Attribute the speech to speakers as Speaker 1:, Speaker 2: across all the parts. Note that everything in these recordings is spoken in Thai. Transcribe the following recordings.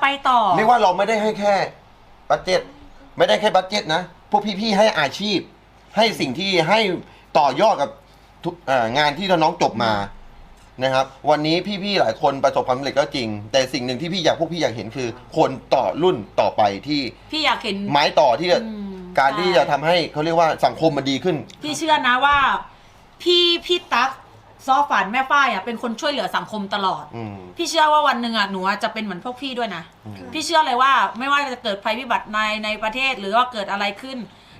Speaker 1: ไปต่อ
Speaker 2: เรียกว่าเราไม่ได้ให้แค่บัตเจ็ตไม่ได้แค่บัตเจ็ตนะ พวกพี่ๆให้อาชีพ ให้สิ่งที่ให้ต่อยอดกับทุกเอ่องานที่น้องๆจบมานะครับ วันนี้พี่ๆหลายคนประสบความสำเร็จก็จริง แต่สิ่งหนึ่งที่พี่อยากพวกพี่อยากเห็นคือ คนต่อรุ่นต่อไปที่
Speaker 1: พี่อยากเห็น
Speaker 2: ไม้ต่อที่จะ
Speaker 1: อืม
Speaker 2: การ
Speaker 1: ใช่
Speaker 2: ที่จะทำให้เขาเรียกว่าสังคมมันดีขึ้น
Speaker 1: พี่เชื่อนะว่า พี่พี่ตั๊ก ซอฝันแม่ฝ้ายอะเป็นคนช่วยเหลือสังคมตลอด
Speaker 2: อืม
Speaker 1: พี่เชื่อว่าวันหนึ่งอะหนูอะจะเป็นเหมือนพวกพี่ด้วยนะ
Speaker 2: อืม
Speaker 1: พี่เชื่อเลยว่าไม่ว่าจะเกิดภัยพิบัติในในประเทศหรือว่าเกิดอะไรขึ้น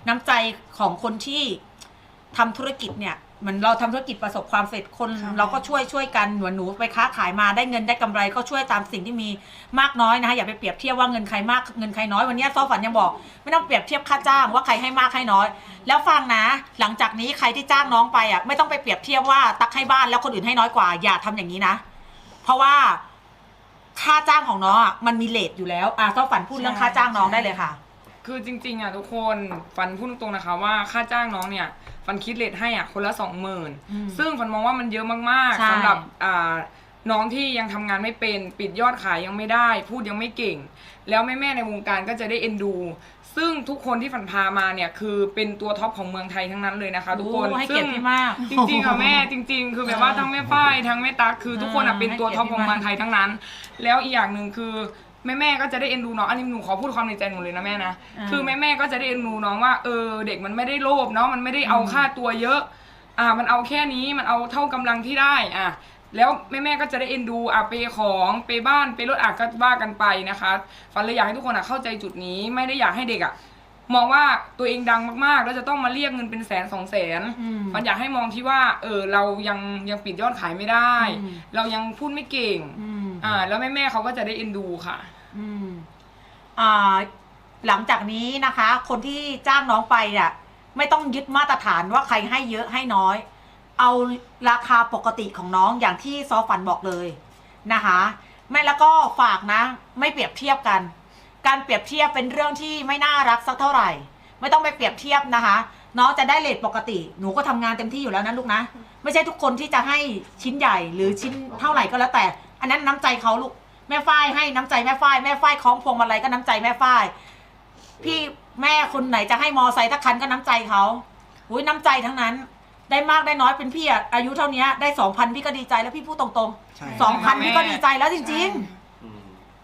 Speaker 1: น้ำใจของคนที่ทำธุรกิจเนี่ย เหมือนเราทำธุรกิจประสบความสำเร็จคน
Speaker 3: ค่ะ
Speaker 1: เราก็ช่วยช่วยกันเหมือนหนูไปค้าขายมาได้เงินได้กำไรก็ช่วยตามสิ่งที่มีมากน้อยนะคะอย่าไปเปรียบเทียบว่าเงินใครมากเงินใครน้อยวันนี้ซอฝันยังบอก ไม่ต้องเปรียบเทียบค่าจ้างว่าใครให้มากให้น้อย แล้วฟังนะ หลังจากนี้ใครที่จ้างน้องไปอะไม่ต้องไปเปรียบเทียบว่าตักให้บ้านแล้วคนอื่นให้น้อยกว่า อย่าทำอย่างนี้นะ เพราะว่าค่าจ้างของน้องอะมันมีเลทอยู่แล้วอะซอฝันพูดเรื่องค่าจ้างน้องได้เลยค่ะ
Speaker 3: คือจริงๆอะทุกคนฟันพูดตรงๆนะคะว่าค่าจ้างน้องเนี่ยฟันคิดเลทให้อะคนละสองหมื่น
Speaker 1: อืม
Speaker 3: ซึ่งฟันมองว่ามันเยอะมาก
Speaker 1: ใช่
Speaker 3: ๆสำหรับอ่าน้องที่ยังทำงานไม่เป็นปิดยอดขายยังไม่ได้ พูดยังไม่เก่ง แล้วแม่ๆในวงการก็จะได้เอ็นดู ซึ่งทุกคนที่ฝันพามาเนี่ยคือเป็นตัวท็อปของเมืองไทยทั้งนั้นเลยนะคะ ทุกคน
Speaker 1: โอ้ให้เกียรติพี่มาก
Speaker 3: จริงๆอะแม่จริง ๆ คือแบบว่าทั้งแม่ฝ้ายทั้งแม่ตั๊กคือทุกคนอะเป็นตัวท็อปของเมืองไทยทั้งนั้น แล้วอีกอย่างหนึ่งคือ แม่แม่ๆก็จะได้เอ็นดูน้องอันนี้หนูขอพูดความในใจหนูเลยนะแม่นะ
Speaker 1: อ่า
Speaker 3: คือแม่แม่ๆก็จะได้เอ็นดูน้องว่าเออเด็กมันไม่ได้โลภเนาะมันไม่ได้เอาค่าตัวเยอะ อ่า มันเอาแค่นี้มันเอาเท่ากำลังที่ได้อะแล้วแม่แม่ๆก็จะได้เอ็นดูอะเปย์ของเปย์บ้านเปย์รถอะก็ว่ากันไปนะคะฟันเลยอยากให้ทุกคนอะเข้าใจจุดนี้ไม่ได้อยากให้เด็กอะ มองว่าตัวเองดังมากๆ แล้วจะต้องมาเรียกเงินเป็นแสนสองแสน
Speaker 1: อืม
Speaker 3: มันอยากให้มองที่ว่า เออ เรายังยังปิดยอดขายไม่ได้
Speaker 1: อืม
Speaker 3: เรายังพูดไม่เก่ง
Speaker 1: อืม
Speaker 3: อ่า แล้วแม่แม่ๆเขาก็จะได้เอ็นดูค่ะ
Speaker 1: อืมอ่าหลังจากนี้นะคะ คนที่จ้างน้องไปเนี่ยไม่ต้องยึดมาตรฐานว่าใครให้เยอะให้น้อย เอาราคาปกติของน้องอย่างที่ซอฟันบอกเลยนะคะไม่แล้วก็ฝากนะ ไม่เปรียบเทียบกัน การเปรียบเทียบเป็นเรื่องที่ไม่น่ารักสักเท่าไหร่ ไม่ต้องไปเปรียบเทียบนะคะ น้องจะได้เลทปกติ หนูก็ทำงานเต็มที่อยู่แล้วนะลูกนะ ไม่ใช่ทุกคนที่จะให้ชิ้นใหญ่หรือชิ้นเท่าไหร่ก็แล้วแต่ อันนั้นน้ำใจเขาลูก แม่ฝ้ายให้น้ำใจแม่ฝ้ายแม่ฝ้ายคล้องพวงมาลัยก็น้ำใจแม่ฝ้ายพี่แม่คนไหนจะให้มอไซค์ทักคันก็น้ำใจเขาอุ้ยน้ำใจทั้งนั้น ได้มากได้น้อยเป็นพี่อะอายุเท่านี้ได้สองพันพี่ก็ดีใจแล้วพี่พูดตรง
Speaker 4: ใช่
Speaker 1: ๆสองพันพี่ก็ดีใจแล้วจริง ๆ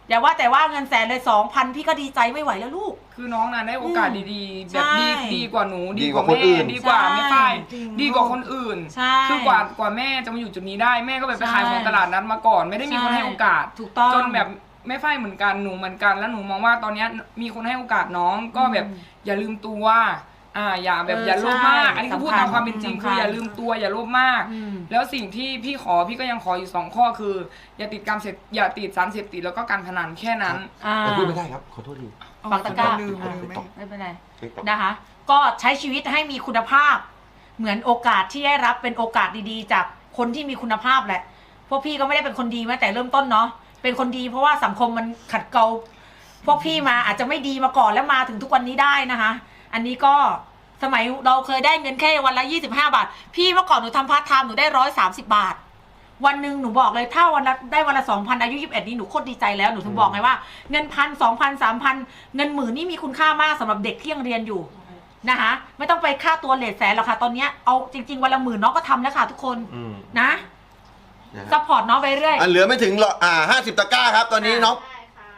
Speaker 1: อย่าว่าแต่ว่าเงินแสนเลยสองพันพี่ก็ดีใจไม่ไหวแล้วลูก
Speaker 3: คือน้องน่ะได้โอกาสดีๆ แบบดี
Speaker 1: ใช่
Speaker 3: ดีกว่าหนู
Speaker 2: ดี
Speaker 3: ดี
Speaker 2: ก
Speaker 3: ก
Speaker 2: ว่า
Speaker 3: ว่า
Speaker 2: คน
Speaker 3: แม่
Speaker 2: อื่น
Speaker 3: ดีกว่า
Speaker 1: ใช่
Speaker 3: ไม่ฝ้าย
Speaker 4: จริง
Speaker 3: ดีกว่าคนอื่น
Speaker 1: ใช่
Speaker 3: คือกว่ากว่าแม่จะมาอยู่จุดนี้ได้แม่ก็แบบไป
Speaker 1: ใช่
Speaker 3: ขายของตลาดนั้นมาก่อน ไม่ได้มีคน
Speaker 1: ใช่
Speaker 3: ให้โอกาส
Speaker 1: ถูกต้อง
Speaker 3: จนแบบแม่ฝ้ายเหมือนกันหนูเหมือนกันแล้วหนูมองว่าตอนเนี้ยมีคนให้โอกาสน้องก็แบบ
Speaker 1: อืม
Speaker 3: อย่าลืมตัว อ่าอย่าแบบ
Speaker 1: เออ
Speaker 3: อย่าโลภมาก
Speaker 1: ใช่
Speaker 3: อันนี้คือพูด
Speaker 1: สำคัญ
Speaker 3: ตามความเป็นจริง
Speaker 1: สำคัญ
Speaker 3: คืออย่าลืมตัวอย่าโลภมาก
Speaker 1: อืม
Speaker 3: แล้วสิ่งที่พี่ขอพี่ก็ยังขออยู่สองข้อคือ อย่าติดการเสพอย่าติดสารเสพติดแล้วก็การพนันแค่นั้น
Speaker 1: อ่า
Speaker 2: แต่พูดไม่ได้ครับขอโทษที
Speaker 1: ฟังตะกร้า
Speaker 4: ลืมลืมไม่
Speaker 1: ไม่เป็นไร
Speaker 2: TikTok
Speaker 1: นะคะ ก็ใช้ชีวิตให้มีคุณภาพ เหมือนโอกาสที่ได้รับเป็นโอกาสดีๆ จากคนที่มีคุณภาพแหละพวกพี่ก็ไม่ได้เป็นคนดีมาแต่เริ่มต้นเนาะเป็นคนดีเพราะว่าสังคมมันขัดเกลาพวกพี่มาอาจจะไม่ดีมาก่อนแล้วมาถึงทุกวันนี้ได้นะคะ อันนี้ก็สมัยเราเคยได้เงินแค่วันละ25 บาท พี่เมื่อก่อนหนูทำพาร์ทไทม์หนูได้ร้อยสามสิบาท วันหนึ่งหนูบอกเลยถ้าวันละได้วันละสองพันอายุยี่สิบเอ็ดนี้หนูโคตรดีใจแล้วหนูถึงบอกไงว่าเงินพันสองพันสามพันเงินหมื่นนี่มีคุณค่ามากสำหรับเด็กที่ยังเรียนอยู่นะคะไม่ต้องไปค่าตัวเลทแสนหรอกค่ะตอนเนี้ยเอาจริง ๆ วันละหมื่นน้องก็ทำแล้วค่ะทุกคน
Speaker 2: อืม
Speaker 1: นะ
Speaker 2: นะฮะ
Speaker 1: ซัพพอร์ตน้องไปเรื่อย
Speaker 2: อันเหลือไม่ถึงหรอกอ่าห้าสิบตะกร้าครับ ตอนนี้น้อง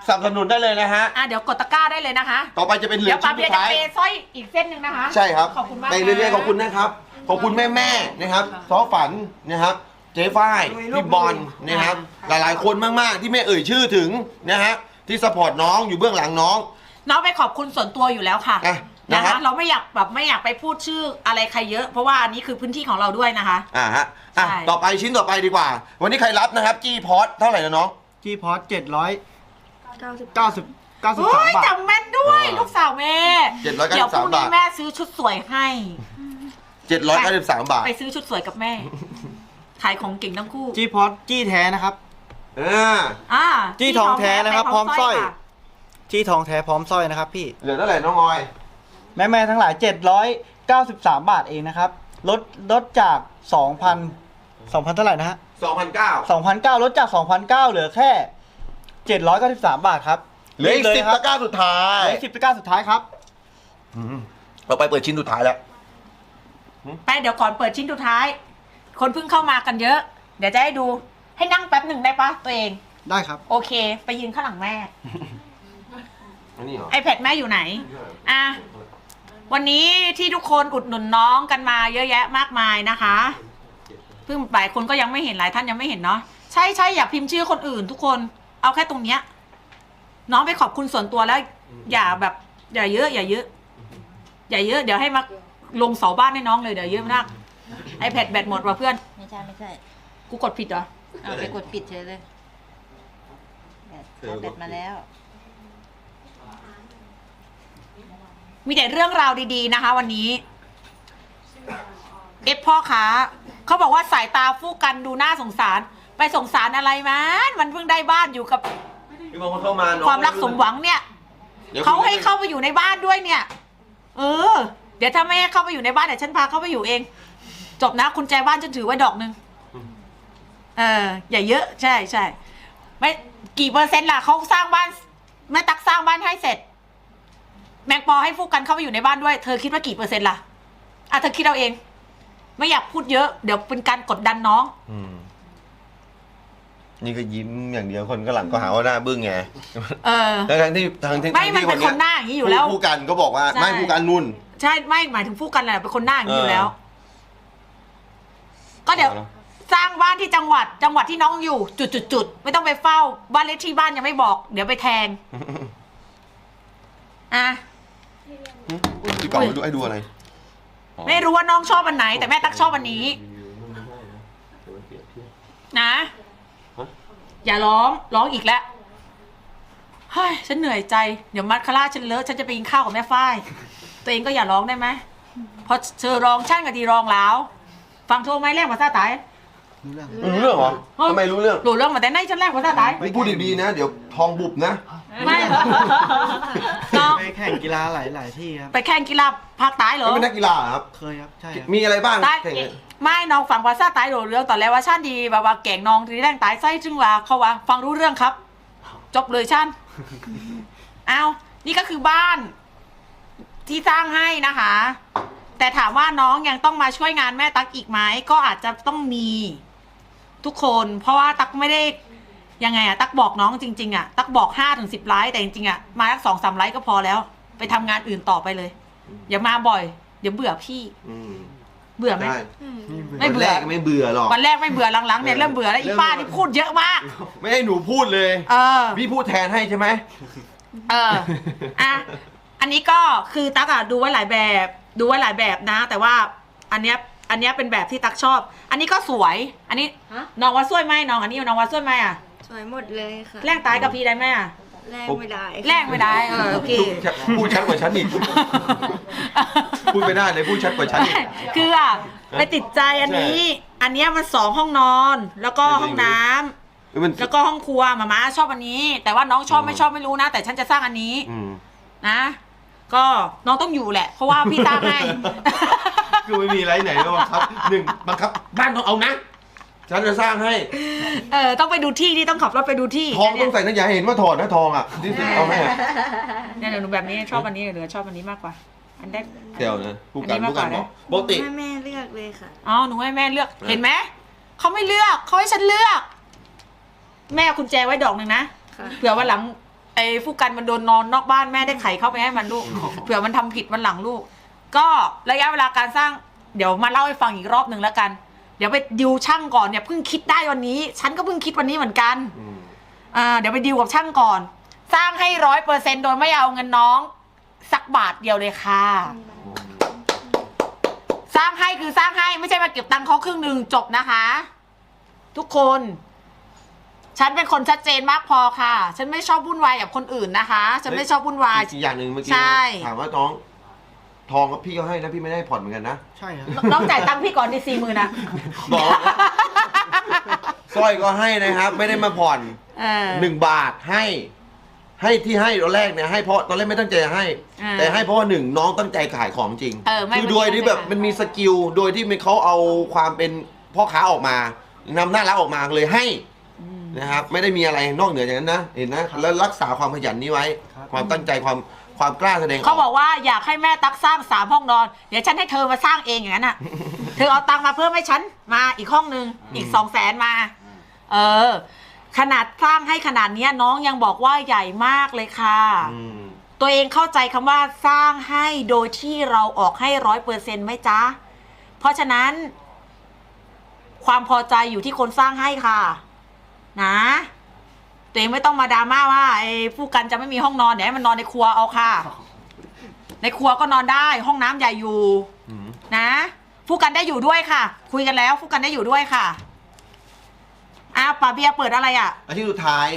Speaker 2: สนับสนุนได้เลยนะฮะ
Speaker 1: อะเดี๋ยวกดตะกร้าได้เลยนะคะ
Speaker 2: ต่อไปจะเป็นเหลื
Speaker 1: เดี๋
Speaker 2: อ
Speaker 1: ยว
Speaker 2: ชิ้
Speaker 1: ปั๊
Speaker 2: น
Speaker 1: บ
Speaker 2: สุ
Speaker 1: เดี๋ยว
Speaker 2: ด
Speaker 1: จะ
Speaker 2: ท้าย
Speaker 1: เปย์สร้อยอีกเส้นหนึ่งนะคะ
Speaker 2: ใช่ครับ
Speaker 1: ขอบคุณมาก
Speaker 2: ไปเรื่อยๆขอบคุณนะครับ ขอบคุณแม่ๆนะครับซอฝันนะครับ เจ๊ฝ้าย
Speaker 4: ลุยลูก
Speaker 2: พี่บอล
Speaker 4: ลุย
Speaker 2: นะครับห
Speaker 4: อ่า
Speaker 2: ลายๆคนมากๆที่ไม่เอ่ยชื่อถึงนะฮะที่สปอร์ตน้องอยู่เบื้องหลังน้อง
Speaker 1: น้องไปขอบคุณส่วนตัวอยู่แล้วค่ะ
Speaker 2: อะ
Speaker 1: นะ
Speaker 2: นะครั
Speaker 1: คะ
Speaker 2: บ
Speaker 1: เราไม่อยากแบบไม่อยากไปพูดชื่ออะไรใครเยอะ เพราะว่าอันนี้คือพื้นที่ของเราด้วยนะคะ
Speaker 2: อ่าฮะอะ
Speaker 1: ใช่
Speaker 2: ต่อไปชิ้นต่อไปดีกว่า วันนี้ใครรับนะครับ จี้พอสเท่าไหร่นะน้อง
Speaker 4: ที่พอสเจ็ดร้อย เก้าสิบ เก้าสิบ
Speaker 1: โอ้
Speaker 4: สาม
Speaker 1: ย
Speaker 4: บาท
Speaker 1: จำแม่นด้วย
Speaker 2: อ่า
Speaker 1: ลูกสาวแม่
Speaker 2: 793
Speaker 1: เดี๋ยวพรุ่งนี้
Speaker 2: บาท
Speaker 1: แม่ซื้อชุดสวยให้
Speaker 2: 793บาท
Speaker 1: ไปซื้อชุดสวยกับแม่ ขายของเก่งทั้งคู่
Speaker 4: จี้พอสจี้แท้นะครับ
Speaker 2: อ่า
Speaker 1: อ่า
Speaker 4: จี้ทองแท้นะครับพร้อมสร้อย
Speaker 1: ค่ะ
Speaker 4: จี้ทองแท้พร้อมสร้อยนะครับพี่
Speaker 2: เหลือเท่าไหร่น้องออย
Speaker 4: แม่แม่ๆทั้งหลาย 793 บาทเองนะครับ ลดลดจาก 2,000 2,000 เท่าไหร่นะฮะ
Speaker 2: 2,009
Speaker 4: 2,009ลดจาก 2,009เหลือแค่ 793 บาทครับ
Speaker 2: เหลืออีก
Speaker 4: นี่
Speaker 2: สิบ
Speaker 4: ครั
Speaker 2: ตะกร้าสุดท้าย
Speaker 4: เหลือสิบตะกร้าสุดท้ายครับ
Speaker 2: อืมเราไปเปิดชิ้นสุดท้ายแล้ว
Speaker 1: ไปเดี๋ยวก่อนเปิดชิ้นสุดท้าย คนเพิ่งเข้ามากันเยอะ เดี๋ยวจะให้ดูให้นั่งแป๊บหนึ่งได้ปะตัวเอง
Speaker 4: ได้ครับ
Speaker 1: โอเค ไปยืนข้างหลังแม่
Speaker 2: อันนี้เหรอ
Speaker 1: iPad แม่อยู่ไหน อะ วันนี้ที่ทุกคนอุดหนุนน้องกันมาเยอะแยะมากมายนะคะเพิ่งหลายคนก็ยังไม่เห็นหลายท่านยังไม่เห็นเนาะใช่ใช่อย่าพิมพ์ชื่อคนอื่นทุกคน เอาแค่ตรงเนี้ย น้องไปขอบคุณส่วนตัวแล้ว อย่าแบบ อย่าเยอะ อย่าเยอะ อย่าเยอะ เดี๋ยวให้มาลงเสาบ้านให้น้องเลยเดี๋ยวเยอะมาก iPad แบตหมดว่ะเพื่อน
Speaker 5: ไม่ใช่ไม่ใช่
Speaker 1: กูกดผิดเหรอ
Speaker 5: เอาไปกดปิดเฉยเลยแบตชาร์จแบตมาแล้ว
Speaker 1: มีแต่เรื่องราวดีๆนะคะ วันนี้ เอฟพ่อค้าเขาบอกว่าสายตาฟู่กันดูน่าสงสาร ไปสงสารอะไรมันมันเพิ่งได้บ้านอยู่กับ
Speaker 2: พี่บางคนเข้ามาน้อง
Speaker 1: ความรักสมหวังเนี่ย
Speaker 2: ดี๋ยว
Speaker 1: เขาให้เข้าไปอยู่ในบ้านด้วยเนี่ย เออ เดี๋ยวถ้าไม่ให้เข้าไปอยู่ในบ้านเดี๋ยวฉันพาเข้าไปอยู่เอง จบนะคุณแจบ้านฉันถือไว้ดอกหนึ่งเออ อย่าเยอะ ใช่ใช่ไม่กี่เปอร์เซ็นต์ล่ะเขาสร้างบ้านแม่ตักสร้างบ้านให้เสร็จ แมงปอให้ฟูกกันเข้าไปอยู่ในบ้านด้วย เธอคิดว่ากี่เปอร์เซ็นต์ล่ะอะเธอคิดเอาเอง ไม่อยากพูดเยอะ เดี๋ยวเป็นการกดดันน้อง
Speaker 2: อืม นี่ก็ยิ้มอย่างเดียวคนก็หลังก็หาว่าหน้าบึ้งไง
Speaker 1: เออ
Speaker 2: ทั้งที่ทั้งที่
Speaker 1: ไม่มัน
Speaker 2: ที่
Speaker 1: เป็นคนหน้าอย่างนี้อยู่แล้ว
Speaker 2: ผู้กันก็บอกว่า
Speaker 1: ใช่
Speaker 2: ไม่ผู้กันนุ่น
Speaker 1: ใช่ไม่หมายถึงฟูกกันแหละเป็นคนหน้าอย่างนี้อยู่แล้ว
Speaker 2: เออ
Speaker 1: ก็เดี๋ยว
Speaker 2: เอาละ
Speaker 1: สร้างบ้านที่จังหวัด จังหวัดที่น้องอยู่ จุดจุดจุดๆๆไม่ต้องไปเฝ้า บ้านเลขที่บ้านยังไม่บอก เดี๋ยวไปแทง อะ
Speaker 2: พี่ก่อนดูให้ดูอะไร
Speaker 1: ไม่รู้ว่าน้องชอบอันไหน แต่แม่ตักชอบอันนี้ นะ อย่าร้องร้องอีกแล้วเฮ้ยฉันเหนื่อยใจเดี๋ยวมัดคาร่าฉันเลอะฉันจะไปกินข้าวกับแม่ฝ้ายตัวเองก็อย่าร้องได้ไหมเพราะเธอร้องช่างกับทีร้องแล้วฟังโทรไหมแรกภาษาไทย
Speaker 4: รู้เรื่อง
Speaker 2: รู้เรื่องเหรอทำไมรู้เรื่อง
Speaker 1: หลุดเรื่องมาแต่ไหนฉันแรกภาษาไทย
Speaker 2: ไม่พูดดีๆนะ เดี๋ยวทองบุบนะ
Speaker 1: ไม่น้อง
Speaker 4: ไปแข่งกีฬาหลายหลายๆที่ครับ
Speaker 1: ไปแข่งกีฬาภาคใต้เหรอ
Speaker 2: ไม่เป็นนักกีฬาเหรอครับ
Speaker 4: เคยครับ ใช่ครับ
Speaker 2: มีอะไรบ้าง
Speaker 1: ใต้
Speaker 2: แข่งเนี่ย
Speaker 1: ไม่น้องฟังภาษาใต้รู้เรื่องตอนแรกว่าชาติดีแบบว่าแก่งน้องที่แรงตายไส้จึงว่าเขาว่า ฟังรู้เรื่องครับ จบเลยชาติเอานี่ก็คือบ้าน ที่สร้างให้นะคะ แต่ถามว่าน้องยังต้องมาช่วยงานแม่ตั๊กอีกไหมก็อาจจะต้องมีทุกคน เพราะว่าตั๊กไม่ได้ ยังไงอะตั๊กบอกน้องจริงๆอะตั๊กบอกห้าถึงสิบไลค์แต่จริงๆอะมาสักสองสามไลค์ก็พอแล้ว ไปทำงานอื่นต่อไปเลย อย่ามาบ่อย เดี๋ยวเบื่อพี่
Speaker 2: อืม
Speaker 1: เบื่อไหม
Speaker 2: ได้
Speaker 1: ไม่
Speaker 2: วัน
Speaker 1: เบื่
Speaker 2: แร
Speaker 1: อ
Speaker 2: กก็ไม่เบื่อหรอก
Speaker 1: วันแรกไม่เบื่อหลังๆเนี่ย
Speaker 2: เออ
Speaker 1: เริ่มเบื่อแล้วอี
Speaker 2: เริ่ม
Speaker 1: ป้านี่พูดเยอะมาก
Speaker 2: ไม่ให้หนูพูดเลย
Speaker 1: เออ
Speaker 2: พี่พูดแทนให้ใช่ไหม
Speaker 1: เออ อะ อันนี้ก็คือตั๊กอะดูไว้หลายแบบ ดูไว้หลายแบบนะ แต่ว่าอันเนี้ยอันเนี้ยเป็นแบบที่ตั๊กชอบ อันนี้ก็สวย อันนี้
Speaker 5: ฮะ
Speaker 1: น้องว่าสวยไหมน้องอันนี้น้องว่าสวยไหมอะ
Speaker 5: สวยหมดเลยค่ะ
Speaker 1: แรงตายกับพี่ได้ไหมอะ
Speaker 5: แลกไม่ได้
Speaker 1: แรงไม่ได้เออโอเค
Speaker 2: พูดชัดกว่าฉันอีก พูดไม่ได้เลยพูดชัดกว่าฉันอีก
Speaker 1: คืออะไปติดใจอันนี้ อันเนี้ยมันสองห้องนอน แล้วก็ห้องน้ำ
Speaker 2: เออมัน
Speaker 1: แล้วก็ห้องครัวหมาม้าชอบอันนี้ แต่ว่าน้องชอบไม่ชอบไม่รู้นะ แต่ฉันจะสร้างอันนี้
Speaker 2: อืม
Speaker 1: นะ ก็น้องต้องอยู่แหละ เพราะว่าพี่สร้างให้
Speaker 2: คือไม่มีไรไหนแล้วบังคับหนึ่งบังคับ บ้านต้องเอานะ ฉันจะสร้างให้
Speaker 1: เออต้องไปดูที่ที่ต้องขับรถไปดูที่
Speaker 2: ทองต้องใส่นะอย่าให้เห็นว่าถอดนะทองอะที่สุดเอาไหมอะ
Speaker 1: เนี่ยเดี๋ยวหนูแบบนี้ชอบอันนี้เหลือชอบอันนี้มากกว่า อันแรก
Speaker 2: เดี๋ยวนะผู้กัน
Speaker 1: อันนี้
Speaker 2: ผู้กัน
Speaker 1: มากกว่า
Speaker 2: บอกปกติ
Speaker 5: ให้แม่เลือกเลยค่ะ
Speaker 1: อ๋อหนูให้แม่เลือก
Speaker 2: เออ
Speaker 1: เห็นไหมเขาไม่เลือกเขาให้ฉันเลือก แม่เอากุญแจไว้ดอกหนึ่งนะ
Speaker 5: ค่ะ
Speaker 1: เผื่อวันหลังไอ้ฟูกกันมันโดนนอนนอกบ้านแม่ได้ไขเข้าไปให้มันลูกเผื่อมันทำผิดวันหลังลูก ก็ระยะเวลาการสร้าง เดี๋ยวมาเล่าให้ฟังอีกรอบหนึ่งแล้วกัน เดี๋ยวไปดิวช่างก่อนเนี่ยเพิ่งคิดได้วันนี้ ฉันก็เพิ่งคิดวันนี้เหมือนกัน
Speaker 2: อืม
Speaker 1: อ่าเดี๋ยวไปดิวกับช่างก่อน สร้างให้ร้อยเปอร์เซ็นโดยไม่เอาเงินน้อง สักบาทเดียวเลยค่ะ สร้างให้คือสร้างให้ไม่ใช่มาเก็บตังค์เขาครึ่งหนึ่งจบนะคะ ทุกคน ฉันเป็นคนชัดเจนมากพอค่ะ ฉันไม่ชอบวุ่นวายกับคนอื่นนะคะ ฉันไม่ชอบวุ่นวาย
Speaker 2: อีกอย่างหนึ่งเมื่อกี้
Speaker 1: ใช่
Speaker 2: ถามว่าน้อง ทองก็พี่ก็ให้นะพี่ไม่ได้ผ่อนเหมือนกันนะ
Speaker 4: ใช่ครับ
Speaker 1: น้องจ่ายตังค์พี่ก่อนดีสี่หมื่นอะ
Speaker 2: บอกสร้อยก็ให้นะครับ ไม่ได้มาผ่อน
Speaker 1: เออ
Speaker 2: หนึ่งบาทให้ ให้ที่ให้ตอนแรกเนี่ยให้เพราะตอนแรกไม่ตั้งใจจะให้
Speaker 1: อ่า
Speaker 2: แต่ให้เพราะว่าหนึ่งน้องตั้งใจขายของจริง
Speaker 1: เออไม่
Speaker 2: คือโดยที่แบบ
Speaker 1: ไม่
Speaker 2: มันมีสกิลโดยที่มันเขาเอาความเป็นพ่อค้าออกมานำหน้ารักออกมาเลยให้นะครับ ไม่ได้มีอะไรนอกเหนือจากนั้นนะเห็นนะแล้วรักษาความขยันนี้ไว้
Speaker 4: ครับ
Speaker 2: ความตั้งใจความ ความกล้าแสดง
Speaker 1: เขาบอกว่าอยากให้แม่ตักสร้างสามห้องนอน เดี๋ยวฉันให้เธอมาสร้างเองอย่างนั้นอะ เธอเอาตังค์มาเพิ่มให้ฉันมาอีกห้องนึงอีกสองแสนมา เออ ขนาดสร้างให้ขนาดเนี้ยน้องยังบอกว่าใหญ่มากเลยค่ะ
Speaker 2: อืม
Speaker 1: ตัวเองเข้าใจคำว่าสร้างให้โดยที่เราออกให้ร้อยเปอร์เซ็นต์ไหมจ๊ะ เพราะฉะนั้น ความพอใจอยู่ที่คนสร้างให้ค่ะ นะ ตัวเองไม่ต้องมาดราม่าว่าไอ้ผู้กันจะไม่มีห้องนอนเดี๋ยวให้มันนอนในครัวเอาค่ะ ในครัวก็นอนได้ห้องน้ำใหญ่อยู่
Speaker 2: อืม
Speaker 1: นะผู้กันได้อยู่ด้วยค่ะ คุยกันแล้วผู้กันได้อยู่ด้วยค่ะอ้าวป่าเบียร์เปิดอะไรอะ
Speaker 2: อาทิตย์สุดท้าย